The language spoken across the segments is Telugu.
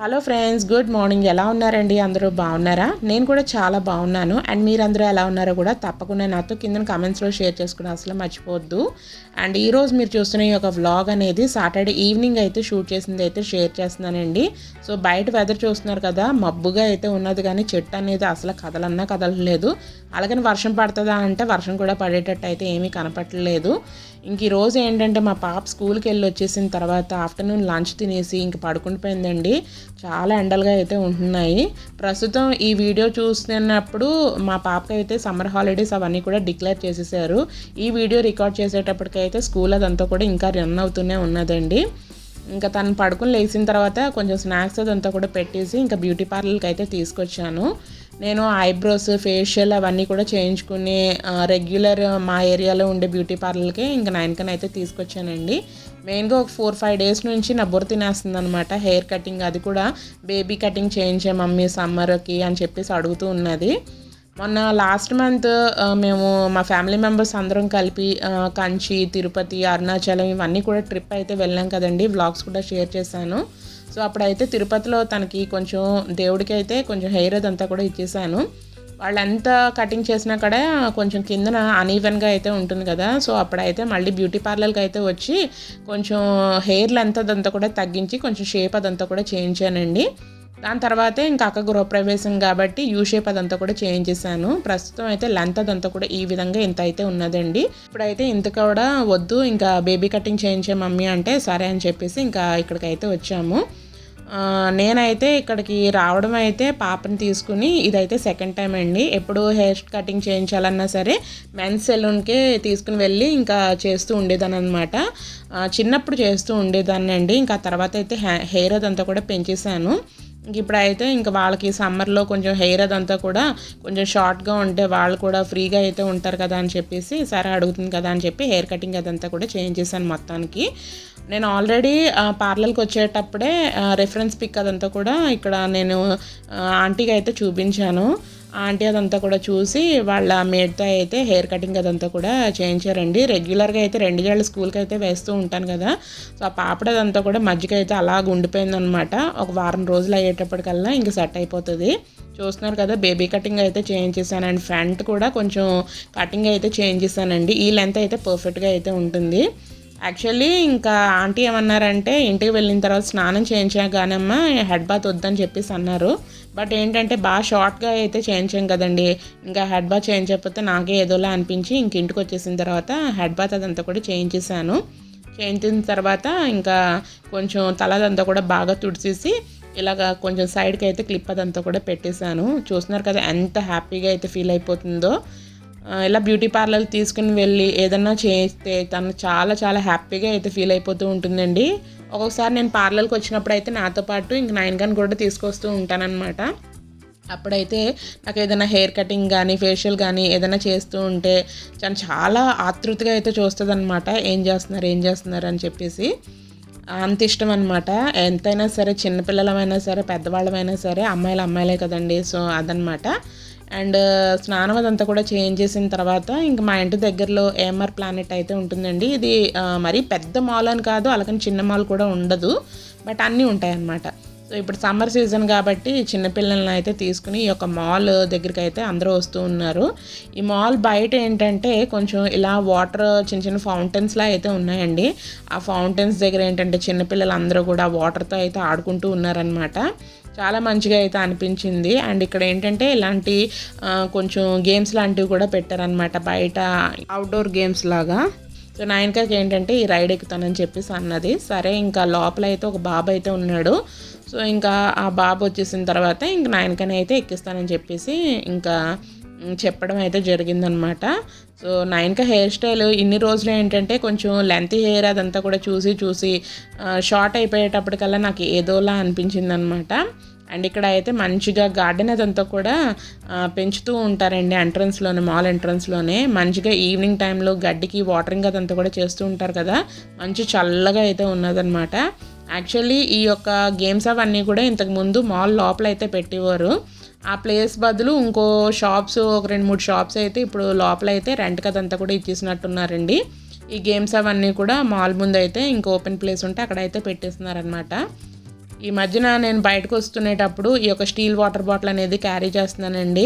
హలో ఫ్రెండ్స్ గుడ్ మార్నింగ్ ఎలా ఉన్నారండి? అందరూ బాగున్నారా? నేను కూడా చాలా బాగున్నాను. అండ్ మీరందరూ ఎలా ఉన్నారో కూడా తప్పకుండా నాతో కింద కమెంట్స్లో షేర్ చేసుకుని అసలు మర్చిపోవద్దు. అండ్ ఈరోజు మీరు చూస్తున్న ఈ యొక్క వ్లాగ్ అనేది సాటర్డే ఈవినింగ్ అయితే షూట్ చేసింది అయితే షేర్ చేస్తున్నానండి. సో బయట వెదర్ చూస్తున్నారు కదా మబ్బుగా అయితే ఉన్నది కానీ చెట్టు అనేది అసలు కదలన్నా కదలలేదు. అలాగని వర్షం పడుతుందా అంటే వర్షం కూడా పడేటట్టు అయితే ఏమీ కనపట్టలేదు ఇంక ఈరోజు రోజు ఏంటంటే మా పాప స్కూల్కి వెళ్ళి వచ్చేసిన తర్వాత ఆఫ్టర్నూన్ లంచ్ తినేసి ఇంక పడుకుండిపోయిందండి చాలా ఎండలుగా అయితే ఉంటున్నాయి. ప్రస్తుతం ఈ వీడియో చూస్తున్నప్పుడు మా పాపకి అయితే సమ్మర్ హాలిడేస్ అవన్నీ కూడా డిక్లేర్ చేసేసారు. ఈ వీడియో రికార్డ్ చేసేటప్పటికైతే స్కూల్ అదంతా కూడా ఇంకా రన్ అవుతూనే ఉన్నదండి. ఇంకా తను పడుకుని లేచిన తర్వాత కొంచెం స్నాక్స్ అదంతా కూడా పెట్టేసి ఇంకా బ్యూటీ పార్లర్కి అయితే తీసుకొచ్చాను. నేను ఐబ్రోస్ ఫేషియల్ అవన్నీ కూడా చేయించుకుని రెగ్యులర్ మా ఏరియాలో ఉండే బ్యూటీ పార్లర్కి ఇంకా నైన్కన్ అయితే తీసుకొచ్చానండి. మెయిన్గా ఒక ఫోర్ ఫైవ్ డేస్ నుంచి నా బుర్ర తినేస్తుంది అనమాట హెయిర్ కటింగ్ అది కూడా బేబీ కటింగ్ చేయించే మమ్మీ సమ్మర్కి అని చెప్పేసి అడుగుతూ ఉన్నది. మొన్న లాస్ట్ మంత్ మేము మా ఫ్యామిలీ మెంబర్స్ అందరం కలిపి కంచి తిరుపతి అరుణాచలం ఇవన్నీ కూడా ట్రిప్ అయితే వెళ్ళాం కదండి. వ్లాగ్స్ కూడా షేర్ చేశాను. సో అప్పుడైతే తిరుపతిలో తనకి కొంచెం దేవుడికి అయితే కొంచెం హెయిర్ అదంతా కూడా ఇచ్చేసాను. వాళ్ళంతా కటింగ్ చేసినా కూడా కొంచెం కిందన అనీవెన్గా అయితే ఉంటుంది కదా. సో అప్పుడైతే మళ్ళీ బ్యూటీ పార్లర్కి అయితే వచ్చి కొంచెం హెయిర్ లెంత్ అదంతా కూడా తగ్గించి కొంచెం షేప్ అదంతా కూడా చేయించానండి దాని తర్వాతే ఇంకా అక్క గృహప్రవేశం కాబట్టి యూ షేప్ అదంతా కూడా చేంజ్ చేశాను. ప్రస్తుతం అయితే లెంత్ అదంతా కూడా ఈ విధంగా ఇంత అయితే ఉన్నదండి. ఇప్పుడైతే ఇంత కూడా వద్దు ఇంకా బేబీ కటింగ్ చేయించే మమ్మీ అంటే సరే అని చెప్పేసి ఇంకా ఇక్కడికైతే వచ్చాము. నేనైతే ఇక్కడికి రావడం అయితే పాపని తీసుకుని ఇదైతే సెకండ్ టైం అండి. ఎప్పుడు హెయిర్ కటింగ్ చేయించాలన్నా సరే మెన్స్ సెలూన్కే తీసుకుని వెళ్ళి ఇంకా చేస్తూ ఉండేదాన్ని అనమాట చిన్నప్పుడు చేస్తూ ఉండేదాన్ని అండి ఇంకా తర్వాత అయితే హెయిర్ అదంతా కూడా పెంచేసాను ఇప్పుడైతే ఇంకా వాళ్ళకి సమ్మర్లో కొంచెం హెయిర్ అదంతా కూడా కొంచెం షార్ట్గా ఉంటే వాళ్ళు కూడా ఫ్రీగా అయితే ఉంటారు కదా అని చెప్పేసి సరే అడుగుతుంది కదా అని చెప్పి హెయిర్ కటింగ్ అదంతా కూడా చేంజ్ చేశాను మొత్తానికి. నేను ఆల్రెడీ పార్లర్కి వచ్చేటప్పుడే రెఫరెన్స్ పిక్ అదంతా కూడా ఇక్కడ నేను ఆంటీకి అయితే చూపించాను. ఆంటీ అదంతా కూడా చూసి వాళ్ళ మేడ్తో అయితే హెయిర్ కటింగ్ అదంతా కూడా చేయించారండి. రెగ్యులర్గా అయితే రెండు జళ్ళు స్కూల్కి అయితే వేస్తూ ఉంటాను కదా. సో ఆ పాపడ అదంతా కూడా మజ్జిగ అయితే అలాగ ఉండిపోయిందనమాట ఒక వారం రోజులు అయ్యేటప్పటికల్లా ఇంక సెట్ అయిపోతుంది. చూస్తున్నారు కదా బేబీ కటింగ్ అయితే చేంజ్ చేశాను అండ్ ఫ్రంట్ కూడా కొంచెం కటింగ్ అయితే చేంజ్ చేశానండి ఈ లెంత్ అయితే పర్ఫెక్ట్గా అయితే ఉంటుంది. యాక్చువల్లీ ఇంకా ఆంటీ ఏమన్నారంటే ఇంటికి వెళ్ళిన తర్వాత స్నానం చేయించాగానమ్మా హెడ్ బాత్ వద్దని చెప్పేసి అన్నారు. బట్ ఏంటంటే బాగా షార్ట్గా అయితే చేయించాం కదండి. ఇంకా హెడ్ బాత్ చేయించకపోతే నాకే ఏదోలా అనిపించి ఇంక ఇంటికి వచ్చేసిన తర్వాత హెడ్ బాత్ అదంతా కూడా చేయించేసాను. చేయించిన తర్వాత ఇంకా కొంచెం తలదంతా కూడా బాగా తుడిచేసి ఇలాగ కొంచెం సైడ్కి అయితే క్లిప్ అదంతా కూడా పెట్టేశాను. చూస్తున్నారు కదా ఎంత హ్యాపీగా అయితే ఫీల్ అయిపోతుందో. ఇలా బ్యూటీ పార్లర్ తీసుకుని వెళ్ళి ఏదన్నా చేస్తే తను చాలా చాలా హ్యాపీగా అయితే ఫీల్ అయిపోతూ ఉంటుందండి. ఒక్కొక్కసారి నేను పార్లర్కి వచ్చినప్పుడు అయితే నాతో పాటు ఇంక నైన్ కూడా తీసుకొస్తూ ఉంటానన్నమాట. అప్పుడైతే నాకు ఏదైనా హెయిర్ కటింగ్ కానీ ఫేషియల్ కానీ ఏదైనా చేస్తూ ఉంటే తను చాలా ఆతృతగా అయితే చూస్తుంది అనమాట ఏం చేస్తున్నారు ఏం చేస్తున్నారు అని చెప్పేసి. అంత ఇష్టం అనమాట ఎంతైనా సరే చిన్నపిల్లలమైనా సరే పెద్దవాళ్ళమైనా సరే అమ్మాయిలు అమ్మాయిలే కదండి. సో అదనమాట అండ్ స్నానం అదంతా కూడా చేంజ్ చేసిన తర్వాత ఇంక మా ఇంటి దగ్గరలో ఏఎంఆర్ ప్లానెట్ అయితే ఉంటుందండి. ఇది మరీ పెద్ద మాల్ అని కాదు అలాగని చిన్న మాల్ కూడా ఉండదు. బట్ అన్నీ ఉంటాయి అన్నమాట సో ఇప్పుడు సమ్మర్ సీజన్ కాబట్టి చిన్నపిల్లల్ని అయితే తీసుకుని ఈ యొక్క మాల్ దగ్గరికి అయితే అందరూ వస్తూ ఉన్నారు. ఈ మాల్ బయట ఏంటంటే కొంచెం ఇలా వాటర్ చిన్న చిన్న ఫౌంటైన్స్లా అయితే ఉన్నాయండి. ఆ ఫౌంటైన్స్ దగ్గర ఏంటంటే చిన్నపిల్లలు అందరూ కూడా వాటర్తో అయితే ఆడుకుంటూ ఉన్నారనమాట చాలా మంచిగా అయితే అనిపించింది. అండ్ ఇక్కడ ఏంటంటే ఇలాంటి కొంచెం గేమ్స్ లాంటివి కూడా పెట్టారనమాట బయట. అవుట్డోర్ గేమ్స్ లాగా? సో నాయనకాకి ఏంటంటే ఈ రైడ్ ఎక్కుతానని చెప్పేసి అన్నది. సరే ఇంకా లోపల అయితే ఒక బాబు అయితే ఉన్నాడు. సో ఇంకా ఆ బాబు వచ్చేసిన తర్వాత ఇంక నాయనకని అయితే ఎక్కిస్తానని చెప్పేసి ఇంకా చెప్పడం అయితే జరిగిందనమాట. సో నైన్క హెయిర్ స్టైల్ ఇన్ని రోజులు ఏంటంటే కొంచెం లెంత్ హెయిర్ అదంతా కూడా చూసి చూసి షార్ట్ అయిపోయేటప్పటికల్లా నాకు ఏదోలా అనిపించింది అనమాట అండ్ ఇక్కడ అయితే మంచిగా గార్డెన్ అదంతా కూడా పెంచుతూ ఉంటారండి ఎంట్రన్స్లోనే మాల్ ఎంట్రన్స్లోనే. మంచిగా ఈవినింగ్ టైంలో గడ్డికి వాటరింగ్ అదంతా కూడా చేస్తూ ఉంటారు కదా మంచి చల్లగా అయితే ఉన్నదనమాట. యాక్చువల్లీ ఈ యొక్క గేమ్స్ అవన్నీ కూడా ఇంతకుముందు మాల్ లోపల అయితే పెట్టేవారు. ఆ ప్లేస్ బదులు ఇంకో షాప్స్ ఒక రెండు మూడు షాప్స్ అయితే ఇప్పుడు లోపల అయితే రెంట్ కదంతా కూడా ఇచ్చేసినట్టున్నారండి. ఈ గేమ్స్ అవన్నీ కూడా మాల్ ముందు అయితే ఇంకో ఓపెన్ ప్లేస్ ఉంటే అక్కడ అయితే పెట్టేస్తున్నారనమాట ఈ మధ్యన నేను బయటకు వస్తునేటప్పుడు ఈ యొక్క స్టీల్ వాటర్ బాటిల్ అనేది క్యారీ చేస్తున్నానండి.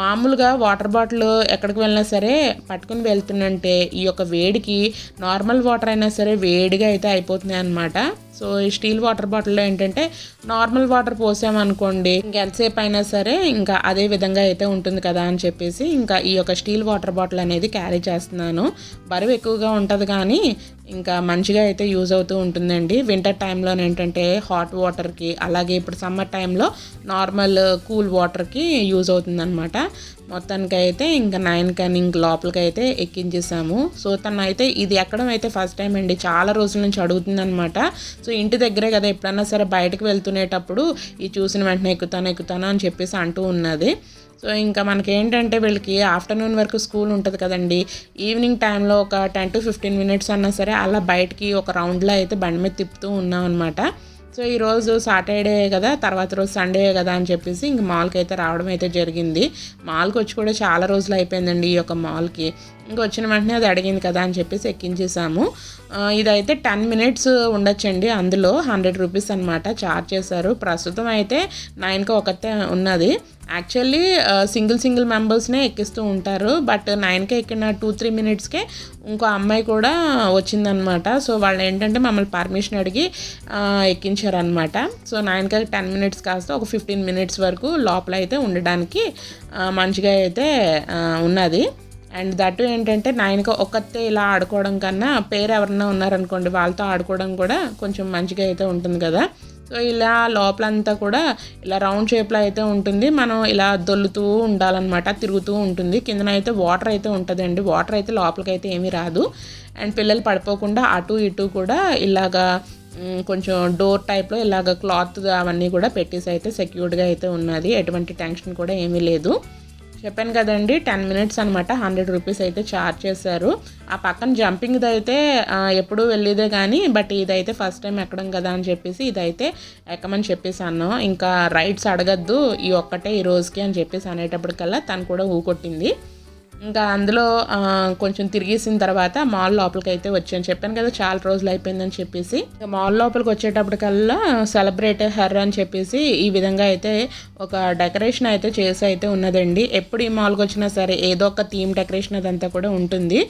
మామూలుగా వాటర్ బాటిల్ ఎక్కడికి వెళ్ళినా సరే పట్టుకుని వెళ్తున్నంటే ఈ యొక్క వేడికి నార్మల్ వాటర్ అయినా సరే వేడిగా అయితే అయిపోతున్నాయి అనమాట సో ఈ స్టీల్ వాటర్ బాటిల్లో ఏంటంటే నార్మల్ వాటర్ పోసామనుకోండి ఇంకెంతసేపు అయినా సరే ఇంకా అదే విధంగా అయితే ఉంటుంది కదా అని చెప్పేసి ఇంకా ఈ యొక్క స్టీల్ వాటర్ బాటిల్ అనేది క్యారీ చేస్తున్నాను. బరువు ఎక్కువగా ఉంటుంది కానీ ఇంకా మంచిగా అయితే యూజ్ అవుతూ ఉంటుందండి. వింటర్ టైంలో ఏంటంటే హాట్ వాటర్కి అలాగే ఇప్పుడు సమ్మర్ టైంలో నార్మల్ కూల్ వాటర్కి యూజ్ అవుతుందన్నమాట. మొత్తానికి అయితే ఇంకా నైన్ కానీ ఇంక లోపలికి అయితే ఎక్కించేసాము. సో తను అయితే ఇది ఎక్కడం అయితే ఫస్ట్ టైం అండి. చాలా రోజుల నుంచి అడుగుతుందనమాట సో ఇంటి దగ్గరే కదా ఎప్పుడన్నా సరే బయటకు వెళ్తునేటప్పుడు ఈ చూసిన వెంటనే ఎక్కుతాను ఎక్కుతాను అని చెప్పేసి అంటూ ఉన్నది. సో ఇంకా మనకి ఏంటంటే వీళ్ళకి ఆఫ్టర్నూన్ వరకు స్కూల్ ఉంటుంది కదండి. ఈవినింగ్ టైంలో ఒక టెన్ టు ఫిఫ్టీన్ మినిట్స్ అన్నా సరే అలా బయటికి ఒక రౌండ్లో అయితే బండి మీద తిప్పుతూ ఉన్నాం అనమాట సో ఈరోజు సాటర్డే కదా తర్వాత రోజు సండే కదా అని చెప్పేసి ఇంక మాల్కి అయితే రావడం అయితే జరిగింది. మాల్కి వచ్చి కూడా చాలా రోజులు అయిపోయిందండి ఈ యొక్క మాల్కి. ఇంక వచ్చిన వెంటనే అది అడిగింది కదా అని చెప్పేసి ఎక్కించేసాము. ఇదైతే టెన్ మినిట్స్ ఉండొచ్చండి అందులో హండ్రెడ్ రూపీస్ అనమాట చార్జ్ చేశారు. ప్రస్తుతం అయితే నైన్కి ఒకతే ఉన్నది. యాక్చువల్లీ సింగిల్ సింగిల్ మెంబర్స్నే ఎక్కిస్తూ ఉంటారు. బట్ నైన్కే ఎక్కిన టూ త్రీ మినిట్స్కే ఇంకో అమ్మాయి కూడా వచ్చిందనమాట సో వాళ్ళు ఏంటంటే మమ్మల్ని పర్మిషన్ అడిగి ఎక్కించారనమాట సో నైన్కే టెన్ మినిట్స్ కాస్త ఒక ఫిఫ్టీన్ మినిట్స్ వరకు లోపల అయితే ఉండడానికి మంచిగా అయితే ఉన్నది. అండ్ దట్ ఏంటంటే నైన్కి ఒక్కతే ఇలా ఆడుకోవడం కన్నా పేరు ఎవరన్నా ఉన్నారనుకోండి వాళ్ళతో ఆడుకోవడం కూడా కొంచెం మంచిగా అయితే ఉంటుంది కదా. సో ఇలా లోపలంతా కూడా ఇలా రౌండ్ షేప్లో అయితే ఉంటుంది. మనం ఇలా దొల్లుతూ ఉండాలన్నమాట తిరుగుతూ ఉంటుంది. కిందన అయితే వాటర్ అయితే ఉంటుందండి. వాటర్ అయితే లోపలికి అయితే ఏమీ రాదు. అండ్ పిల్లలు పడిపోకుండా అటు ఇటు కూడా ఇలాగా కొంచెం డోర్ టైప్లో ఇలాగ క్లాత్ అవన్నీ కూడా పెట్టేసి అయితే సెక్యూర్డ్గా అయితే ఉన్నది. ఎటువంటి టెన్షన్ కూడా ఏమీ లేదు. చెప్పాను కదండి టెన్ మినిట్స్ అనమాట హండ్రెడ్ రూపీస్ అయితే ఛార్జ్ చేశారు. ఆ పక్కన జంపింగ్ది అయితే ఎప్పుడూ వెళ్ళేదే కానీ బట్ ఇదైతే ఫస్ట్ టైం ఎక్కడం కదా అని చెప్పేసి ఇదైతే ఎక్కమని చెప్పేసి అన్నాం. ఇంకా రైడ్స్ అడగద్దు ఈ ఒక్కటే ఈ రోజుకి అని చెప్పేసి అనేటప్పటికల్లా తను కూడా ఊకొట్టింది. ఇంకా అందులో కొంచెం తిరిగేసిన తర్వాత మాల్ లోపలికి అయితే వచ్చాను. చెప్పాను కదా చాలా రోజులు అయిపోయిందని చెప్పేసి. ఇంకా మాల్ లోపలికి వచ్చేటప్పటికల్లా సెలబ్రేట్ హెర్ అని చెప్పేసి ఈ విధంగా అయితే ఒక డెకరేషన్ అయితే చేసి అయితే ఉన్నదండి. ఎప్పుడు ఈ మాల్కి వచ్చినా సరే ఏదో ఒక థీమ్ డెకరేషన్ అదంతా కూడా ఉంటుంది.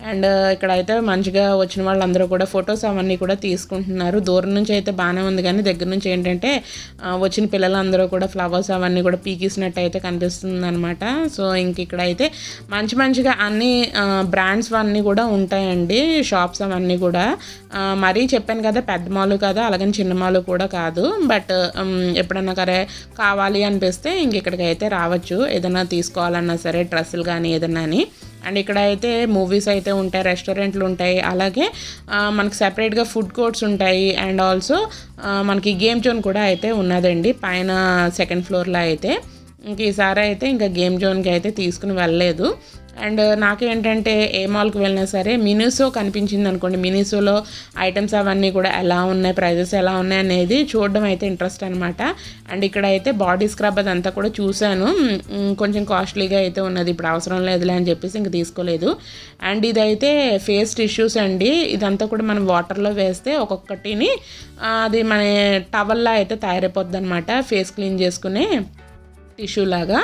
అండ్ uh, ఇక్కడైతే మంచిగా వచ్చిన వాళ్ళందరూ కూడా ఫొటోస్ అవన్నీ కూడా తీసుకుంటున్నారు. దూరం నుంచి అయితే బాగానే ఉంది కానీ దగ్గర నుంచి ఏంటంటే uh, వచ్చిన పిల్లలందరూ కూడా ఫ్లవర్స్ అవన్నీ కూడా పీకిసినట్టు అయితే కనిపిస్తుంది అనమాట సో ఇంక ఇక్కడ అయితే మంచి మంచిగా అన్ని uh, బ్రాండ్స్ అన్నీ కూడా ఉంటాయండి షాప్స్ అవన్నీ కూడా. మరీ చెప్పాను కదా పెద్ద మాలు కదా అలాగని చిన్న మాలు కూడా కాదు. బట్ um, ఎప్పుడన్నా కరే కావాలి అనిపిస్తే ఇంక ఇక్కడికి అయితే రావచ్చు. ఏదైనా తీసుకోవాలన్నా సరే డ్రెస్సులు కానీ ఏదన్నా అని. అండ్ ఇక్కడ అయితే మూవీస్ అయితే ఉంటాయి రెస్టారెంట్లు ఉంటాయి. అలాగే మనకు సెపరేట్గా ఫుడ్ కోర్ట్స్ ఉంటాయి. అండ్ ఆల్సో మనకి గేమ్ జోన్ కూడా అయితే ఉన్నదండి. పైన సెకండ్ ఫ్లోర్లో అయితే. ఇంక ఈసారి అయితే ఇంకా గేమ్ జోన్కి అయితే తీసుకుని వెళ్ళలేదు. అండ్ నాకేంటంటే ఏ మాల్కి వెళ్ళినా సరే మినిసో కనిపించింది అనుకోండి మినిసోలో ఐటమ్స్ అవన్నీ కూడా ఎలా ఉన్నాయి? ప్రైజెస్ ఎలా ఉన్నాయి? అనేది చూడడం అయితే ఇంట్రెస్ట్ అనమాట అండ్ ఇక్కడ అయితే బాడీ స్క్రబ్ అదంతా కూడా చూశాను. కొంచెం కాస్ట్లీగా అయితే ఉన్నది. ఇప్పుడు అవసరం లేదులే అని చెప్పేసి ఇంక తీసుకోలేదు. అండ్ ఇదైతే ఫేస్ టిష్యూస్ అండి. ఇదంతా కూడా మనం వాటర్లో వేస్తే ఒక్కొక్కటిని అది మన టవల్లా అయితే తయారైపోద్ది అనమాట ఫేస్ క్లీన్ చేసుకునే టిష్యూ లాగా.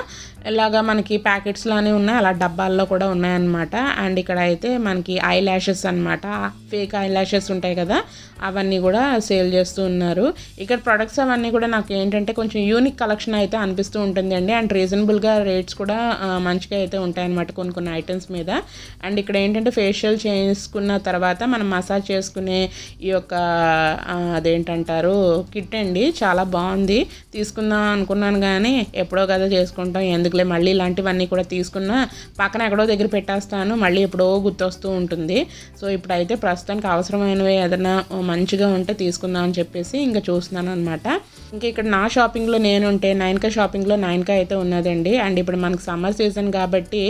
ఇలాగా మనకి ప్యాకెట్స్లోనే ఉన్నాయి అలా డబ్బాల్లో కూడా ఉన్నాయన్నమాట. అండ్ ఇక్కడ అయితే మనకి ఐ ల్యాషెస్ అనమాట ఫేక్ ఐ ల్యాషెస్ ఉంటాయి కదా అవన్నీ కూడా సేల్ చేస్తూ ఉన్నారు. ఇక్కడ ప్రొడక్ట్స్ అవన్నీ కూడా నాకు ఏంటంటే కొంచెం యూనిక్ కలెక్షన్ అయితే అనిపిస్తూ ఉంటుంది అండి. అండ్ రీజనబుల్గా రేట్స్ కూడా మంచిగా అయితే ఉంటాయన్నమాట కొన్ని కొన్ని ఐటమ్స్ మీద. అండ్ ఇక్కడ ఏంటంటే ఫేషియల్ చేసుకున్న తర్వాత మనం మసాజ్ చేసుకునే ఈ యొక్క అదేంటంటారు కిట్ అండి. చాలా బాగుంది. తీసుకుందాం అనుకున్నాను కానీ ఎప్పుడో కదా చేసుకుంటాం. ఎందుకు ఎందుకులే మళ్ళీ ఇలాంటివన్నీ కూడా తీసుకున్నా పక్కన ఎక్కడో దగ్గర పెట్టేస్తాను. మళ్ళీ ఎప్పుడో గుర్తొస్తూ ఉంటుంది. సో ఇప్పుడైతే ప్రస్తుతానికి అవసరమైనవి ఏదైనా మంచిగా ఉంటే తీసుకుందాం అని చెప్పేసి ఇంకా చూస్తున్నాను అనమాట ఇంకా ఇక్కడ నా షాపింగ్లో నేను ఉంటే నైన్కా షాపింగ్లో నైన్కా అయితే ఉన్నదండి. అండ్ ఇప్పుడు మనకు సమ్మర్ సీజన్ కాబట్టి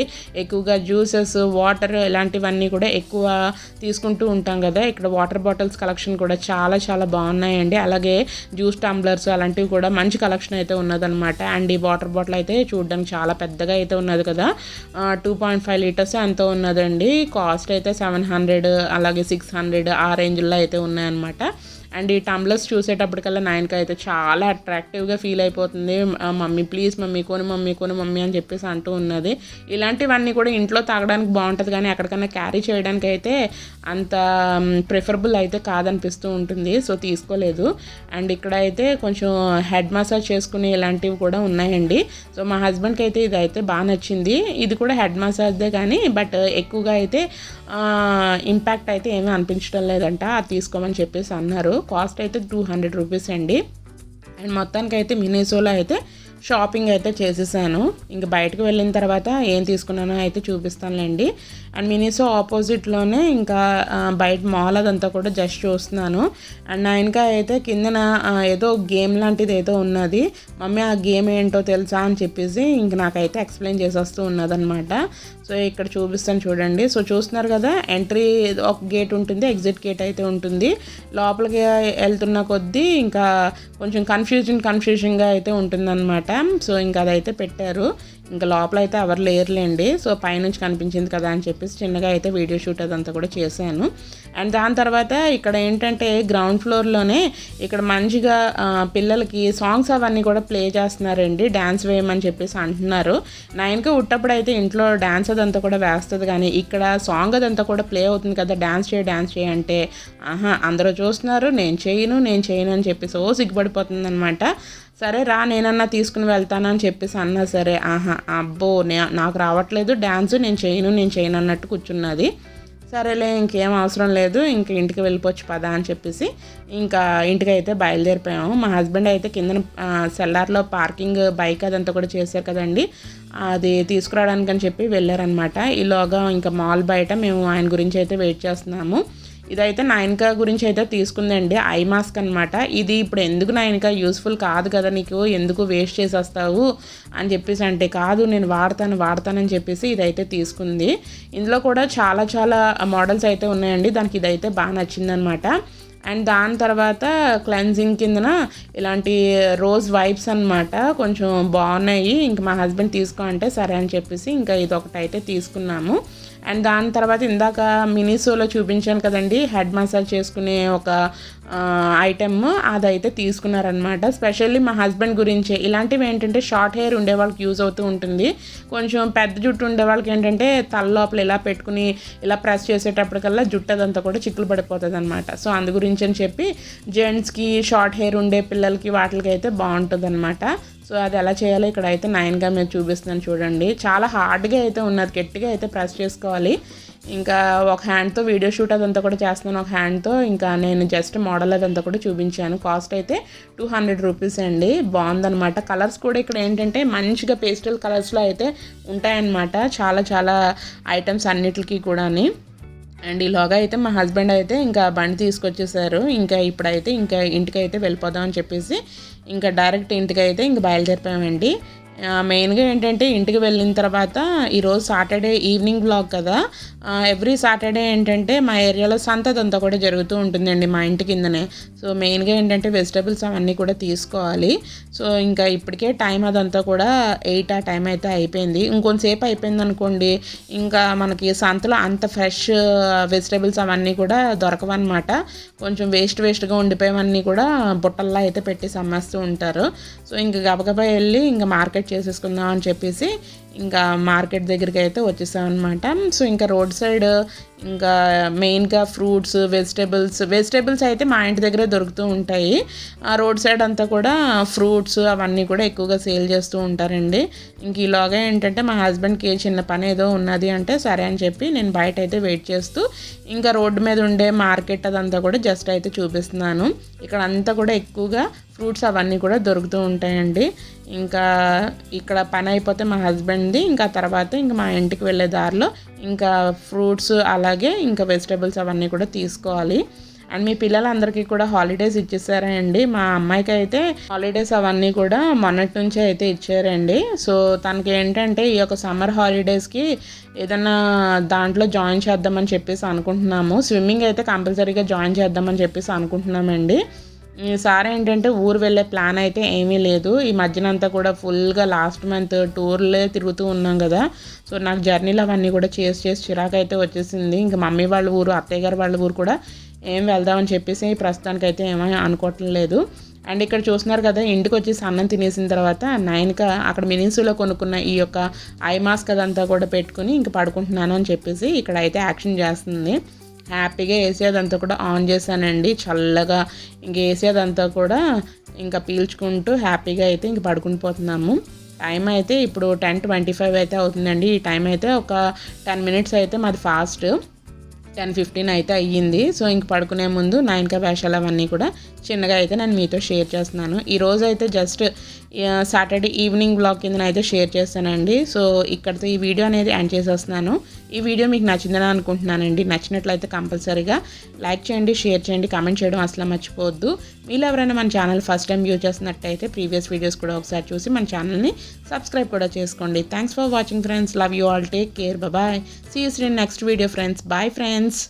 ఎక్కువగా జ్యూసెస్ వాటర్ ఇలాంటివన్నీ కూడా ఎక్కువ తీసుకుంటూ ఉంటాం కదా. ఇక్కడ వాటర్ బాటిల్స్ కలెక్షన్ కూడా చాలా చాలా బాగున్నాయండి. అలాగే జ్యూస్ టంబ్లర్స్ అలాంటివి కూడా మంచి కలెక్షన్ అయితే ఉన్నదనమాట అండ్ ఈ వాటర్ బాటిల్ అయితే చూడడానికి చాలా పెద్దగా అయితే ఉన్నది కదా. టూ పాయింట్ ఫైవ్ లీటర్స్ ఎంతో ఉన్నదండి. కాస్ట్ అయితే సెవెన్ హండ్రెడ్ అలాగే సిక్స్ హండ్రెడ్ ఆ రేంజ్లో అయితే ఉన్నాయన్నమాట. అండ్ ఈ టంబ్లర్స్ చూసేటప్పటికల్లా నాయనక అయితే చాలా అట్రాక్టివ్గా ఫీల్ అయిపోతుంది. మమ్మీ ప్లీజ్ మమ్మీ కొని మమ్మీ కొని మమ్మీ అని చెప్పేసి అంటూ ఉన్నది. ఇలాంటివన్నీ కూడా ఇంట్లో తాగడానికి బాగుంటుంది కానీ ఎక్కడికైనా క్యారీ చేయడానికి అయితే అంత ప్రిఫరబుల్ అయితే కాదనిపిస్తూ ఉంటుంది. సో తీసుకోలేదు. అండ్ ఇక్కడ అయితే కొంచెం హెడ్ మసాజ్ చేసుకునే ఇలాంటివి కూడా ఉన్నాయండి. సో మా హస్బెండ్ అయితే ఇది అయితే బాగా నచ్చింది. ఇది కూడా హెడ్ మసాజ్దే కానీ బట్ ఎక్కువగా అయితే ఇంపాక్ట్ అయితే ఏమీ అనిపించడం లేదంట. అది తీసుకోమని చెప్పేసి అన్నారు. కాస్ట్ అయితే టూ హండ్రెడ్ రూపీస్ అండి. అండ్ మొత్తానికి అయితే మినీసోలో అయితే షాపింగ్ అయితే చేసేసాను. ఇంకా బయటకు వెళ్ళిన తర్వాత ఏం తీసుకున్నానో అయితే చూపిస్తానులేండి. అండ్ మినీసో ఆపోజిట్లోనే ఇంకా బయట మాల్ అదంతా కూడా జస్ట్ చూస్తున్నాను. అండ్ నా ఇంకా అయితే కిందన ఏదో గేమ్ లాంటిది ఏదో ఉన్నది. మమ్మీ ఆ గేమ్ ఏంటో తెలుసా అని చెప్పేసి ఇంక నాకైతే ఎక్స్ప్లెయిన్ చేసేస్తూ ఉన్నదనమాట సో ఇక్కడ చూపిస్తాను చూడండి. సో చూస్తున్నారు కదా ఎంట్రీ ఒక గేట్ ఉంటుంది ఎగ్జిట్ గేట్ అయితే ఉంటుంది. లోపలికి వెళ్తున్న కొద్దీ ఇంకా కొంచెం కన్ఫ్యూజన్ కన్ఫ్యూజన్గా అయితే ఉంటుందన్నమాట. సో ఇంకా అదైతే పెట్టారు. ఇంకా లోపల అయితే ఎవరు లేరులేండి. సో పైనుంచి కనిపించింది కదా అని చెప్పేసి చిన్నగా అయితే వీడియో షూట్ అదంతా కూడా చేశాను. అండ్ దాని తర్వాత ఇక్కడ ఏంటంటే గ్రౌండ్ ఫ్లోర్లోనే ఇక్కడ మంచిగా పిల్లలకి సాంగ్స్ అవన్నీ కూడా ప్లే చేస్తున్నారండి. డ్యాన్స్ వేయమని చెప్పేసి అంటున్నారు. నైన్కి ఉట్టప్పుడు అయితే ఇంట్లో డ్యాన్స్ అదంతా కూడా వేస్తుంది కానీ ఇక్కడ సాంగ్ అదంతా కూడా ప్లే అవుతుంది కదా. డ్యాన్స్ చేయ డ్యాన్స్ చేయ అంటే ఆహా అందరూ చూస్తున్నారు. నేను చేయను నేను చేయను అని చెప్పేసి ఓ సిగ్గుపడిపోతుంది అనమాట సరే రా నేనన్నా తీసుకుని వెళ్తాను అని చెప్పేసి అన్నా సరే ఆహా అబ్బో నే- నాకు రావట్లేదు డ్యాన్స్ నేను చేయను నేను చేయను అన్నట్టు కూర్చున్నది. సరేలే ఇంకేం అవసరం లేదు ఇంక ఇంటికి వెళ్ళిపోవచ్చు పదా అని చెప్పేసి ఇంకా ఇంటికి అయితే బయలుదేరిపోయాము. మా హస్బెండ్ అయితే కింద సెల్లార్లో పార్కింగ్ బైక్ అదంతా కూడా చేశారు కదండి. అది తీసుకురావడానికి అని చెప్పి వెళ్ళారనమాట ఈలోగా ఇంకా మాల్ బయట మేము ఆయన గురించి అయితే వెయిట్ చేస్తున్నాము. ఇదైతే నైన్కా గురించి అయితే తీసుకుందండి. ఐ మాస్క్ అనమాట ఇది ఇప్పుడు ఎందుకు నైన్కా యూస్ఫుల్ కాదు కదా నీకు? ఎందుకు వేస్ట్ చేసేస్తావు? అని చెప్పేసి అంటే కాదు నేను వాడతాను వాడతానని చెప్పేసి ఇదైతే తీసుకుంది. ఇందులో కూడా చాలా చాలా మోడల్స్ అయితే ఉన్నాయండి. దానికి ఇదైతే బాగా నచ్చిందనమాట అండ్ దాని తర్వాత క్లెన్జింగ్ కిందన ఇలాంటి రోజ్ వైబ్స్ అన్నమాట కొంచెం బాగున్నాయి. ఇంక మా హస్బెండ్ తీసుకో అంటే సరే అని చెప్పేసి ఇంకా ఇది ఒకటి అయితే తీసుకున్నాము. అండ్ దాని తర్వాత ఇందాక మినీసోలో చూపించాను కదండి హెడ్ మసాజ్ చేసుకునే ఒక ఐటెమ్ అదైతే తీసుకున్నారనమాట స్పెషల్లీ మా హస్బెండ్ గురించే. ఇలాంటివి ఏంటంటే షార్ట్ హెయిర్ ఉండే వాళ్ళకి యూజ్ అవుతూ ఉంటుంది. కొంచెం పెద్ద జుట్టు ఉండే వాళ్ళకి ఏంటంటే తల లోపల ఇలా పెట్టుకుని ఇలా ప్రెస్ చేసేటప్పటికల్లా జుట్టు అదంతా కూడా చిక్కులు పడిపోతుంది అనమాట సో అందు గురించి అని చెప్పి జెంట్స్కి షార్ట్ హెయిర్ ఉండే పిల్లలకి వాటికి అయితే బాగుంటుంది అనమాట సో అది ఎలా చేయాలో ఇక్కడ అయితే నైన్గా మీరు చూపిస్తున్నాను చూడండి. చాలా హార్డ్గా అయితే ఉన్నది గట్టిగా అయితే ప్రెస్ చేసుకోవాలి. ఇంకా ఒక హ్యాండ్తో వీడియో షూట్ అదంతా కూడా చేస్తున్నాను ఒక హ్యాండ్తో. ఇంకా నేను జస్ట్ మోడల్ అదంతా కూడా చూపించాను. కాస్ట్ అయితే టూ హండ్రెడ్ రూపీస్ అండి. బాగుందనమాట కలర్స్ కూడా ఇక్కడ ఏంటంటే మంచిగా పేస్టల్ కలర్స్లో అయితే ఉంటాయన్నమాట. చాలా చాలా ఐటమ్స్ అన్నిటికీ కూడాని. అండ్ ఈలోగా అయితే మా హస్బెండ్ అయితే ఇంకా బండి తీసుకొచ్చేసారు. ఇంకా ఇప్పుడైతే ఇంకా ఇంటికి అయితే వెళ్ళిపోదాం అని చెప్పేసి ఇంకా డైరెక్ట్ ఇంటికి అయితే ఇంక బయలుదేరిపోయామండి. మెయిన్గా ఏంటంటే ఇంటికి వెళ్ళిన తర్వాత ఈరోజు సాటర్డే ఈవినింగ్ బ్లాగ్ కదా. ఎవ్రీ సాటర్డే ఏంటంటే మా ఏరియాలో సంతదంతా కూడా జరుగుతూ ఉంటుందండి మా ఇంటి కిందనే. సో మెయిన్గా ఏంటంటే వెజిటబుల్స్ అవన్నీ కూడా తీసుకోవాలి. సో ఇంకా ఇప్పటికే టైం అదంతా కూడా ఎయిట్ ఆ టైం అయితే అయిపోయింది. ఇంకొంతసేపు అయిపోయింది అనుకోండి ఇంకా మనకి సంతలో అంత ఫ్రెష్ వెజిటబుల్స్ అవన్నీ కూడా దొరకవన్నమాట. కొంచెం వేస్ట్ వేస్ట్గా ఉండిపోయేవన్నీ కూడా బుట్టల్లో అయితే పెట్టి అమ్మేస్తూ ఉంటారు. సో ఇంకా గబగబా వెళ్ళి ఇంకా మార్కెట్ చేసేసుకుందాం అని చెప్పేసి ఇంకా మార్కెట్ దగ్గరికి అయితే వచ్చేసాం అనమాట సో ఇంకా రోడ్ సైడ్ ఇంకా మెయిన్గా ఫ్రూట్స్ వెజిటేబుల్స్ వెజిటేబుల్స్ అయితే మా ఇంటి దగ్గరే దొరుకుతూ ఉంటాయి. ఆ రోడ్ సైడ్ అంతా కూడా ఫ్రూట్స్ అవన్నీ కూడా ఎక్కువగా సేల్ చేస్తూ ఉంటారండి. ఇంక ఈలోగా ఏంటంటే మా హస్బెండ్కి చిన్న పని ఏదో ఉన్నది అంటే సరే అని చెప్పి నేను బయట అయితే వెయిట్ చేస్తూ ఇంకా రోడ్డు మీద ఉండే మార్కెట్ అదంతా కూడా జస్ట్ అయితే చూపిస్తున్నాను. ఇక్కడ అంతా కూడా ఎక్కువగా ఫ్రూట్స్ అవన్నీ కూడా దొరుకుతూ ఉంటాయండి. ఇంకా ఇక్కడ పని అయిపోతే మా హస్బెండ్ది ఇంకా తర్వాత ఇంకా మా ఇంటికి వెళ్ళే దారిలో ఇంకా ఫ్రూట్స్ అలాగే ఇంకా వెజిటేబుల్స్ అవన్నీ కూడా తీసుకోవాలి. అండ్ మీ పిల్లలందరికీ కూడా హాలిడేస్ ఇచ్చేసారండి. మా అమ్మాయికి అయితే హాలిడేస్ అవన్నీ కూడా మొన్నటి నుంచే అయితే ఇచ్చారండి. సో తనకి ఏంటంటే ఈ యొక్క సమ్మర్ హాలిడేస్కి ఏదన్నా దాంట్లో జాయిన్ చేద్దామని చెప్పేసి అనుకుంటున్నాము. స్విమ్మింగ్ అయితే కంపల్సరీగా జాయిన్ చేద్దామని చెప్పేసి అనుకుంటున్నామండి. సార్ ఏంటంటే ఊరు వెళ్ళే ప్లాన్ అయితే ఏమీ లేదు. ఈ మధ్యనంతా కూడా ఫుల్గా లాస్ట్ మంత్ టూర్లే తిరుగుతూ ఉన్నాం కదా. సో నాకు జర్నీలు అవన్నీ కూడా చేసి చేసి చిరాకు అయితే వచ్చేసింది. ఇంకా మమ్మీ వాళ్ళ ఊరు అత్తయ్య గారు వాళ్ళ ఊరు కూడా ఏం వెళ్దామని చెప్పేసి ప్రస్తుతానికి అయితే ఏమీ అనుకోవట్లేదు అండ్ ఇక్కడ చూస్తున్నారు కదా ఇంటికి వచ్చి అన్నం తినేసిన తర్వాత నైన్క అక్కడ మినిన్స్లో కొనుక్కున్న ఈ యొక్క ఐ మాస్క్ అదంతా కూడా పెట్టుకుని ఇంక పడుకుంటున్నాను అని చెప్పేసి ఇక్కడ అయితే యాక్షన్ చేస్తుంది. హ్యాపీగా వేసేదంతా కూడా ఆన్ చేశానండి. చల్లగా ఇంక వేసేదంతా కూడా ఇంకా పీల్చుకుంటూ హ్యాపీగా అయితే ఇంక పడుకుని పోతున్నాము. టైం అయితే ఇప్పుడు టెన్ ట్వంటీ ఫైవ్ అయితే అవుతుందండి. ఈ టైం అయితే ఒక టెన్ మినిట్స్ అయితే మాది ఫాస్ట్. టెన్ ఫిఫ్టీన్ అయితే అయ్యింది. సో ఇంక పడుకునే ముందు నైన్కా వేషాలు అవన్నీ కూడా చిన్నగా అయితే నేను మీతో షేర్ చేస్తున్నాను. ఈరోజు అయితే జస్ట్ సాటర్డే ఈవినింగ్ బ్లాగ్ కింద అయితే షేర్ చేస్తానండి. సో ఇక్కడితో ఈ వీడియో అనేది ఎండ్ చేసేస్తున్నాను. ఈ వీడియో మీకు నచ్చిందని అనుకుంటున్నానండి. నచ్చినట్లయితే కంపల్సరీగా లైక్ చేయండి షేర్ చేయండి కామెంట్ చేయడం అసలు మర్చిపోవద్దు. మీరు ఎవరైనా మన ఛానల్ ఫస్ట్ టైం వ్యూ చేస్తున్నట్టయితే ప్రీవియస్ వీడియోస్ కూడా ఒకసారి చూసి మన ఛానల్ని సబ్స్క్రైబ్ కూడా చేసుకోండి. Thanks for watching friends love you all take care bye see you Shri next video friends bye friends